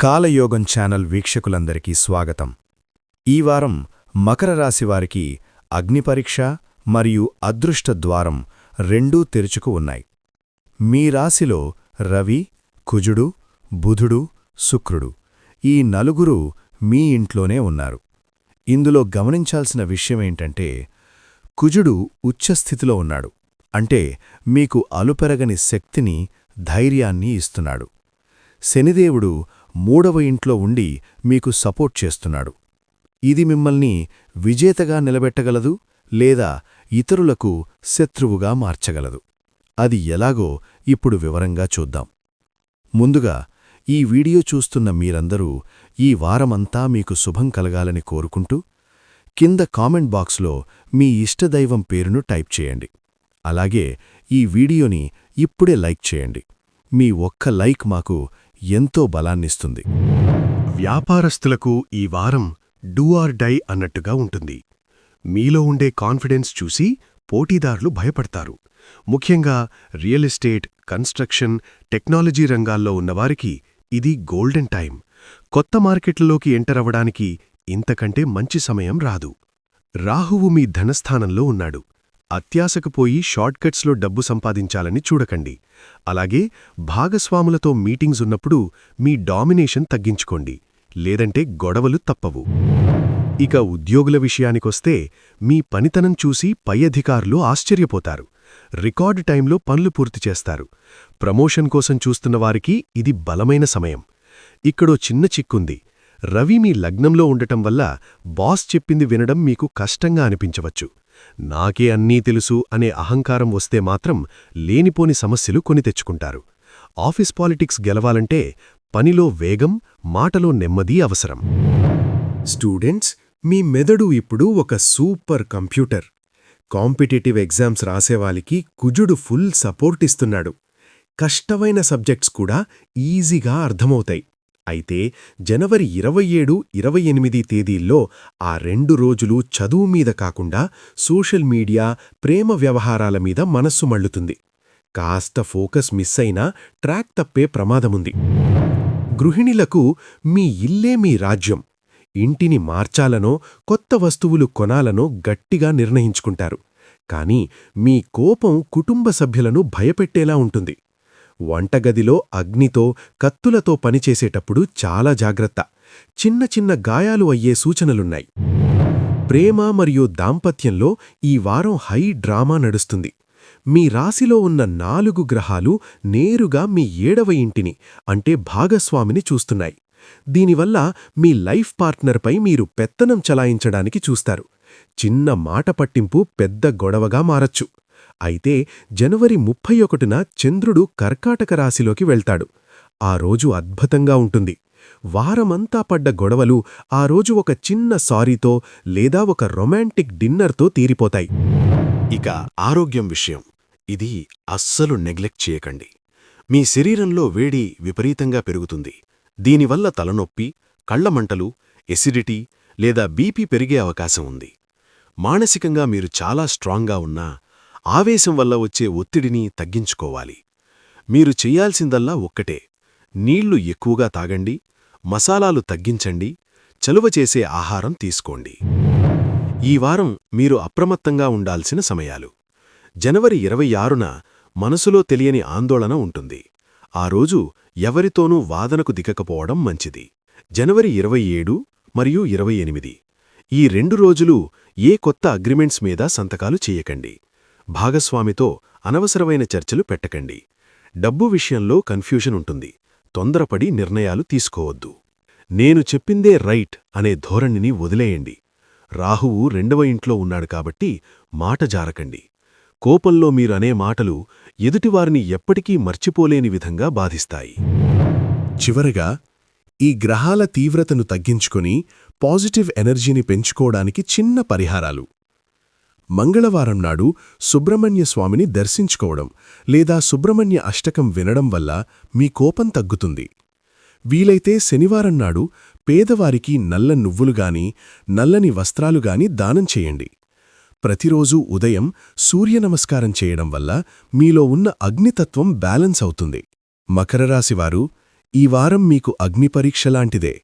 కాలయోగం channel వీక్షకులందరికీ స్వాగతం. ఈ వారం మకర రాశివారికి అగ్నిపరీక్ష మరియు అదృష్ట ద్వారం రెండూ తెరుచుకు ఉన్నాయి. మీ రాశిలో రవి కుజుడు బుధుడు శుక్రుడు ఈ నలుగురు మీ ఇంట్లోనే ఉన్నారు. ఇందులో గమనించాల్సిన విషయమేంటంటే కుజుడు ఉచ్చస్థితిలో ఉన్నాడు. అంటే మీకు అలుపెరగని శక్తిని ధైర్యాన్ని ఇస్తున్నాడు. శనిదేవుడు మూడవ ఇంట్లో ఉండి మీకు సపోర్ట్ చేస్తున్నాడు. ఇది మిమ్మల్ని విజేతగా నిలబెట్టగలదు లేదా ఇతరులకు శత్రువుగా మార్చగలదు. అది ఎలాగో ఇప్పుడు వివరంగా చూద్దాం. ముందుగా ఈ వీడియో చూస్తున్న మీరందరూ ఈ వారమంతా మీకు శుభం కలగాలని కోరుకుంటూ కింద కామెంట్ బాక్స్లో మీ ఇష్టదైవం పేరును టైప్ చేయండి. అలాగే ఈ వీడియోని ఇప్పుడే లైక్ చేయండి. మీ ఒక్క లైక్ మాకు ఎంతో బలాన్నిస్తుంది. వ్యాపారస్తులకు ఈ వారం డూ ఆర్ డై అన్నట్టుగా ఉంటుంది. మీలో ఉండే కాన్ఫిడెన్స్ చూసి పోటీదారులు భయపడతారు. ముఖ్యంగా రియల్ ఎస్టేట్ కన్స్ట్రక్షన్ టెక్నాలజీ రంగాల్లో ఉన్నవారికి ఇది గోల్డెన్ టైం కొత్త మార్కెట్లలోకి ఎంటర్ అవ్వడానికి ఇంతకంటే మంచి సమయం రాదు. రాహువు మీ ధనస్థానంలో ఉన్నాడు. అత్యాశకు పోయి షార్ట్కట్స్లో డబ్బు సంపాదించాలని చూడకండి. అలాగే భాగస్వాములతో మీటింగ్స్ ఉన్నప్పుడు మీ డామినేషన్ తగ్గించుకోండి. లేదంటే గొడవలు తప్పవు. ఇక ఉద్యోగుల విషయానికొస్తే మీ పనితనం చూసి పై అధికారులు ఆశ్చర్యపోతారు. రికార్డు టైంలో పనులు పూర్తి చేస్తారు. ప్రమోషన్ కోసం చూస్తున్న వారికి ఇది బలమైన సమయం. ఇక్కడో చిన్న చిక్కుంది. రవి మీ లగ్నంలో ఉండటం వల్ల బాస్ చెప్పింది వినడం మీకు కష్టంగా అనిపించవచ్చు. నాకే అన్నీ తెలుసు అనే అహంకారం వస్తే మాత్రం లేనిపోని సమస్యలు కొని తెచ్చుకుంటారు. ఆఫీస్ పాలిటిక్స్ గెలవాలంటే పనిలో వేగం మాటలో నెమ్మది అవసరం. స్టూడెంట్స్ మీ మెదడు ఇప్పుడు ఒక సూపర్ కంప్యూటర్. కాంపిటేటివ్ ఎగ్జామ్స్ రాసేవాళ్ళకి కుజుడు ఫుల్ సపోర్ట్ ఇస్తున్నాడు. కష్టమైన సబ్జెక్ట్స్ కూడా ఈజీగా అర్థమవుతాయి. అయితే జనవరి ఇరవై ఏడు ఇరవై ఎనిమిది తేదీల్లో ఆ రెండు రోజులు చదువు మీద కాకుండా సోషల్ మీడియా ప్రేమ వ్యవహారాల మీద మనస్సు మళ్ళుతుంది. కాస్త ఫోకస్ మిస్ అయినా ట్రాక్ తప్పే ప్రమాదముంది. గృహిణులకు మీ ఇల్లే మీ రాజ్యం. ఇంటిని మార్చాలనో కొత్త వస్తువులు కొనాలనో గట్టిగా నిర్ణయించుకుంటారు. కానీ మీ కోపం కుటుంబ సభ్యులను భయపెట్టేలా ఉంటుంది. వంటగదిలో అగ్నితో కత్తులతో పనిచేసేటప్పుడు చాలా జాగ్రత్త. చిన్న చిన్న గాయాలు అయ్యే సూచనలున్నాయి. ప్రేమ మరియు దాంపత్యంలో ఈ వారం హై డ్రామా నడుస్తుంది. మీ రాశిలో ఉన్న నాలుగు గ్రహాలు నేరుగా మీ ఏడవ ఇంటిని అంటే భాగస్వామిని చూస్తున్నాయి. దీనివల్ల మీ లైఫ్ పార్ట్నర్పై మీరు పెత్తనం చలాయించడానికి చూస్తారు. చిన్న మాట పట్టింపు పెద్ద గొడవగా మారచ్చు. అయితే జనవరి ముప్పై ఒకటిన చంద్రుడు కర్కాటక రాశిలోకి వెళ్తాడు. ఆ రోజు అద్భుతంగా ఉంటుంది. వారమంతా పడ్డ గొడవలు ఆ రోజు ఒక చిన్న సారీతో లేదా ఒక రొమాంటిక్ డిన్నర్తో తీరిపోతాయి. ఇక ఆరోగ్యం విషయం. ఇది అస్సలు నెగ్లెక్ట్ చేయకండి. మీ శరీరంలో వేడి విపరీతంగా పెరుగుతుంది. దీనివల్ల తలనొప్పి కళ్ళమంటలు ఎసిడిటీ లేదా బీపీ పెరిగే అవకాశం ఉంది. మానసికంగా మీరు చాలా స్ట్రాంగ్గా ఉన్నా ఆవేశం వల్ల వచ్చే ఒత్తిడిని తగ్గించుకోవాలి. మీరు చెయ్యాల్సిందల్లా ఒక్కటే. నీళ్ళు ఎక్కువగా తాగండి మసాలాలు తగ్గించండి చలువ చేసే ఆహారం తీసుకోండి. ఈ వారం మీరు అప్రమత్తంగా ఉండాల్సిన సమయాలు. జనవరి ఇరవై ఆరున మనసులో తెలియని ఆందోళన ఉంటుంది. ఆ రోజు ఎవరితోనూ వాదనకు దిగకపోవడం మంచిది. జనవరి ఇరవై ఏడు మరియు ఇరవై ఎనిమిది. ఈ రెండు రోజులు ఏ కొత్త అగ్రిమెంట్స్ మీద సంతకాలు చేయకండి. భాగస్వామితో అనవసరమైన చర్చలు పెట్టకండి. డబ్బు విషయంలో కన్ఫ్యూషన్ ఉంటుంది. తొందరపడి నిర్ణయాలు తీసుకోవద్దు. నేను చెప్పిందే రైట్ అనే ధోరణిని వదిలేయండి. రాహువు రెండవ ఇంట్లో ఉన్నాడు కాబట్టి మాట జారకండి. కోపంలో మీరు అనే మాటలు ఎదుటివారిని ఎప్పటికీ మర్చిపోలేని విధంగా బాధిస్తాయి. చివరగా ఈ గ్రహాల తీవ్రతను తగ్గించుకుని పాజిటివ్ ఎనర్జీని పెంచుకోవడానికి చిన్న పరిహారాలు. మంగళవారం నాడు సుబ్రహ్మణ్య స్వామిని దర్శించుకోవడం లేదా సుబ్రహ్మణ్య అష్టకం వినడం వల్ల మీ కోపం తగ్గుతుంది. వీలైతే శనివారం నాడు పేదవారికి నల్ల నువ్వులుగాని నల్లని వస్త్రాలుగాని దానం చేయండి. ప్రతిరోజూ ఉదయం సూర్య నమస్కారం చేయడం వల్ల మీలో ఉన్న అగ్నితత్వం బ్యాలెన్స్ అవుతుంది. మకరరాశివారు ఈ వారం మీకు అగ్నిపరీక్ష లాంటిదే.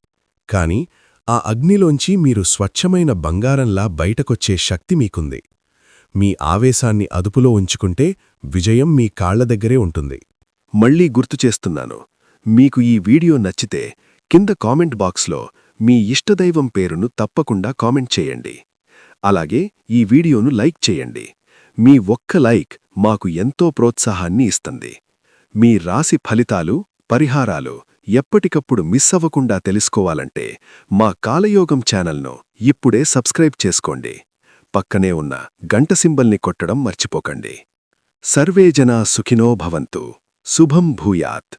కాని ఆ అగ్నిలోంచి మీరు స్వచ్ఛమైన బంగారంలా బయటకొచ్చే శక్తి మీకుంది. మీ ఆవేశాన్ని అదుపులో ఉంచుకుంటే విజయం మీ కాళ్ళ దగ్గరే ఉంటుంది. మళ్ళీ గుర్తు చేస్తున్నాను. మీకు ఈ వీడియో నచ్చితే కింద కామెంట్ బాక్స్లో మీ ఇష్టదైవం పేరును తప్పకుండా కామెంట్ చేయండి. అలాగే ఈ వీడియోను లైక్ చేయండి. మీ ఒక్క లైక్ మాకు ఎంతో ప్రోత్సాహాన్ని ఇస్తుంది. మీ రాశి ఫలితాలు పరిహారాలు ఎప్పటికప్పుడు మిస్ అవ్వకుండా తెలుసుకోవాలంటే మా కాలయోగం ఛానల్ను ఇప్పుడే సబ్స్క్రైబ్ చేసుకోండి. పక్కనే ఉన్న గంట సింబల్ని కొట్టడం మర్చిపోకండి. సర్వేజన సుఖినో భవంతు. శుభం భూయాత్.